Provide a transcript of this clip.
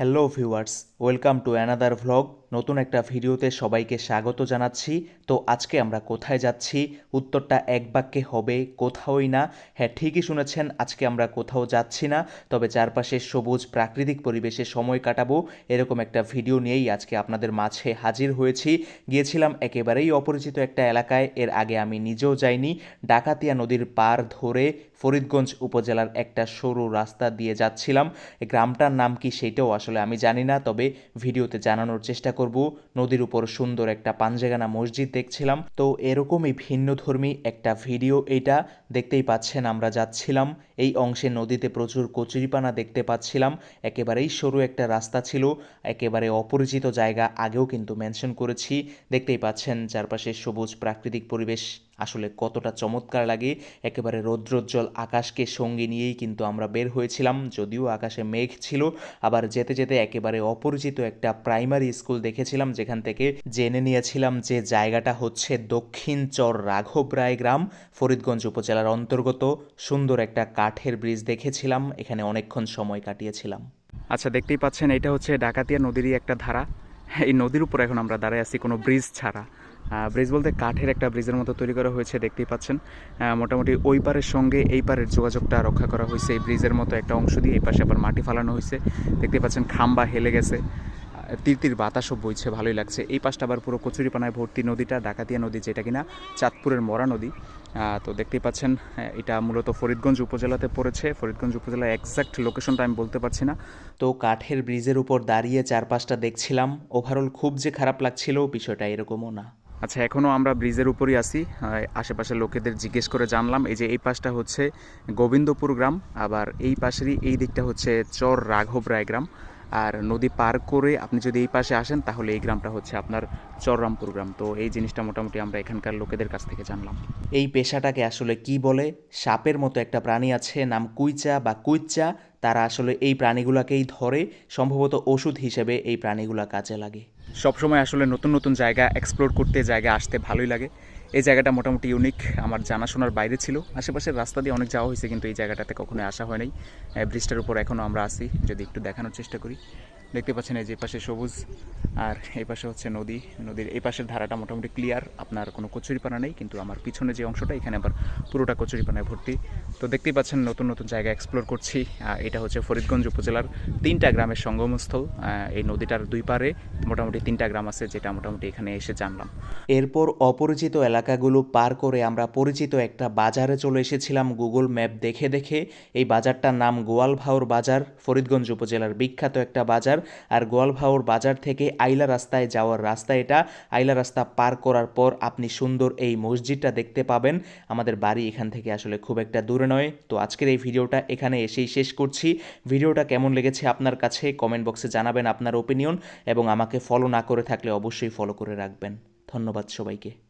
Hello viewers welcome to another vlog নতুন একটা ভিডিওতে সবাইকে স্বাগত জানাচ্ছি। তো আজকে আমরা কোথায় যাচ্ছি? উত্তরটা এক বাক্যে হবে, কোথাওই না। হ্যাঁ ঠিকই শুনেছেন, আজকে আমরা কোথাও যাচ্ছি না। তবে চারপাশে সবুজ প্রাকৃতিক পরিবেশে সময় কাটাবো। এরকম একটা ভিডিও নিয়েই আজকে আপনাদের মাঝে হাজির হয়েছি। গিয়েছিলাম একেবারেই অপরিচিত একটা এলাকায়। এর আগে আমি নিজেও যাইনি। ডাকাতিয়া নদীর পার ধরে ফরিদগঞ্জ উপজেলার একটা সরু রাস্তা দিয়ে যাচ্ছিলাম। গ্রামটার নাম কি সেটাও আসলে আমি জানি না, তবে ভিডিওতে জানানোর চেষ্টা করব। নদীর উপর সুন্দর একটা পাঞ্জেগানা মসজিদ দেখছিলাম। তো এরকমই ভিন্নধর্মী একটা ভিডিও এটা দেখতেই পাচ্ছেন আমরা যাচ্ছিলাম। এই অংশে নদীতে প্রচুর কচুরিপানা দেখতে পাচ্ছিলাম। একেবারেই সরু একটা রাস্তা ছিল, একেবারে অপরিচিত জায়গা আগেও কিন্তু মেনশন করেছি। দেখতেই পাচ্ছেন চারপাশে সবুজ প্রাকৃতিক পরিবেশ। আসলে কতটা চমৎকার লাগে। একেবারে রৌদ্রোজ্জ্বল আকাশকে সঙ্গে নিয়েই কিন্তু আমরা বের হয়েছিলাম, যদিও আকাশে মেঘ ছিল। আবার যেতে যেতে একেবারে অপরিচিত একটা প্রাইমারি স্কুল দেখেছিলাম, যেখান থেকে জেনে নিয়েছিলাম যে জায়গাটা হচ্ছে দক্ষিণ চর রাঘব রায় গ্রাম, ফরিদগঞ্জ উপজেলার অন্তর্গত। সুন্দর একটা কাঠের ব্রিজ দেখেছিলাম, এখানে অনেকক্ষণ সময় কাটিয়েছিলাম। আচ্ছা দেখতেই পাচ্ছেন, এটা হচ্ছে ডাকাতিয়া নদীরই একটা ধারা। এই নদীর উপর এখন আমরা দাঁড়ায় আছি কোনো ব্রিজ ছাড়া। ব্রিজ বলতে কাঠের একটা ব্রিজের মতো তৈরি করা হয়েছে দেখতেই পাচ্ছেন। মোটামুটি ওই পারের সঙ্গে এই পারের যোগাযোগটা রক্ষা করা হয়েছে। এই ব্রিজের মতো একটা অংশ দিয়ে এই পাশে আবার মাটি ফালানো হয়েছে। দেখতেই পাচ্ছেন খাম্বা হেলে গেছে। আহ, তিরতির বাতাসও বইছে ভালোই লাগছে। এই পাশটা আবার পুরো কচুরিপানায় ভর্তি নদীটা ডাকাতিয়া নদী যেটা কিনা চাঁদপুরের মরা নদী। তো দেখতেই পাচ্ছেন এটা মূলত ফরিদগঞ্জ উপজেলাতে পড়েছে। ফরিদগঞ্জ উপজেলার একজ্যাক্ট লোকেশনটা আমি বলতে পারছি না। তো কাঠের ব্রিজের উপর দাঁড়িয়ে চারপাশটা দেখছিলাম। ওভারঅল খুব যে খারাপ লাগছিল বিষয়টা এরকমও না। আচ্ছা এখনও আমরা ব্রিজের উপরই আছি। আশেপাশের লোকেদের জিজ্ঞেস করে জানলাম, এই যে এই পাশটা হচ্ছে গোবিন্দপুর গ্রাম, আবার এই পাশেরই এই দিকটা হচ্ছে চর রাঘব রায় গ্রাম। আর নদী পার করে আপনি যদি এই পাশে আসেন, তাহলে এই গ্রামটা হচ্ছে আপনার চররামপুর গ্রাম। তো এই জিনিসটা মোটামুটি আমরা এখানকার লোকেদের কাছ থেকে জানলাম। এই পেশাটাকে আসলে কি বলে? সাপের মতো একটা প্রাণী আছে, নাম কুইচা বা কুইচা তারা আসলে এই প্রাণীগুলোকেই ধরে, সম্ভবত ওষুধ হিসেবে এই প্রাণীগুলা কাজে লাগে। সবসময় আসলে নতুন নতুন জায়গা এক্সপ্লোর করতে জায়গা আসতে ভালোই লাগে। এই জায়গাটা মোটামুটি ইউনিক আমার জানাশোনার বাইরে ছিল। আশেপাশের রাস্তা দিয়ে অনেক যাওয়া হয়েছে, কিন্তু এই জায়গাটাতে কখনোই আসা হয় নাই। ব্রিজটার উপর এখনও আমরা আসি যদি একটু দেখানোর চেষ্টা করি। দেখতে পাচ্ছেন এই যে পাশে সবুজ, আর এই পাশে হচ্ছে নদী। নদীর এই পাশের ধারাটা মোটামুটি ক্লিয়ার আপনার কোনো কচুরিপানা নেই, কিন্তু আমার পিছনে যে অংশটা, এখানে আবার পুরোটা কচুরিপানায় ভর্তি। তো দেখতেই পাচ্ছেন নতুন নতুন জায়গা এক্সপ্লোর করছি। এটা হচ্ছে ফরিদগঞ্জ উপজেলার তিনটা গ্রামের সঙ্গমস্থল। এই নদীটার দুই পারে মোটামুটি তিনটা গ্রাম আছে, যেটা মোটামুটি এখানে এসে জানলাম। এরপর অপরিচিত এলাকাগুলো পার করে আমরা পরিচিত একটা বাজারে চলে এসেছিলাম গুগল ম্যাপ দেখে দেখে। এই বাজারটার নাম গোয়ালভাওর বাজার, ফরিদগঞ্জ উপজেলার বিখ্যাত একটা বাজার। আর গোয়ালভাওর বাজার থেকে আইলা রাস্তায় যাওয়ার রাস্তা এটা। আইলা রাস্তা পার করার পর আপনি সুন্দর এই মসজিদটা দেখতে পাবেন। আমাদের বাড়ি এখান থেকে আসলে খুব একটা দূরে নয়। তো আজকের এই ভিডিওটা এখানে এসেই শেষ করছি। ভিডিওটা কেমন লেগেছে আপনার কাছে কমেন্ট বক্সে জানাবেন আপনার ওপিনিয়ন এবং আমাকে ফলো না করে থাকলে অবশ্যই ফলো করে রাখবেন। ধন্যবাদ সবাইকে।